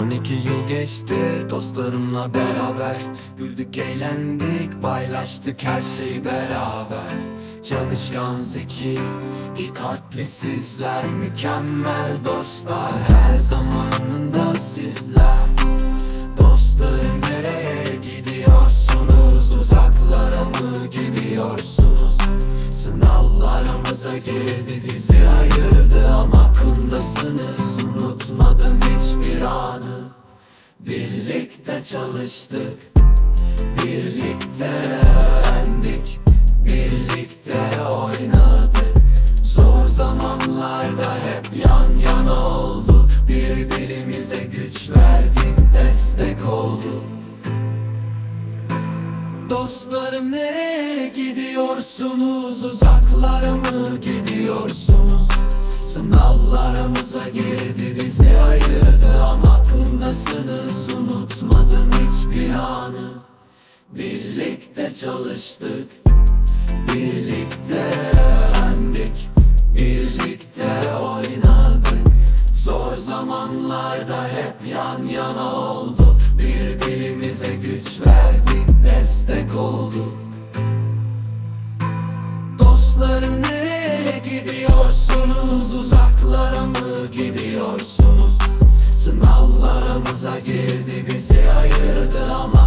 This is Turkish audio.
12 yıl geçti dostlarımla beraber Güldük eğlendik paylaştık her şeyi beraber. Çalışkan zeki iyi kalpli sizler Mükemmel dostlar. Her zaman yanında sizler. Dostlarım nereye gidiyorsunuz? Uzaklara mı gidiyorsunuz? Sınavlarımıza girdi bizi ayırdı Ama aklımdasınız hiçbir anı Birlikte çalıştık Birlikte öğrendik Birlikte oynadık. Zor zamanlarda hep yan yana olduk Birbirimize güç verdik Destek olduk. Dostlarım nereye gidiyorsunuz? Uzaklara mı gidiyorsunuz? Sınavlarımıza girdi bizi ayırdı Ama aklımdasınız unutmadım hiçbir anı. Birlikte çalıştık Birlikte öğrendik Birlikte oynadık. Zor zamanlarda hep yan yana olduk. Birbirimize güç verdik Destek olduk. Dostlarım nereye gidiyorsunuz? Uzaklara mı gidiyorsunuz Sınavlarımıza girdi bizi ayırdı Ama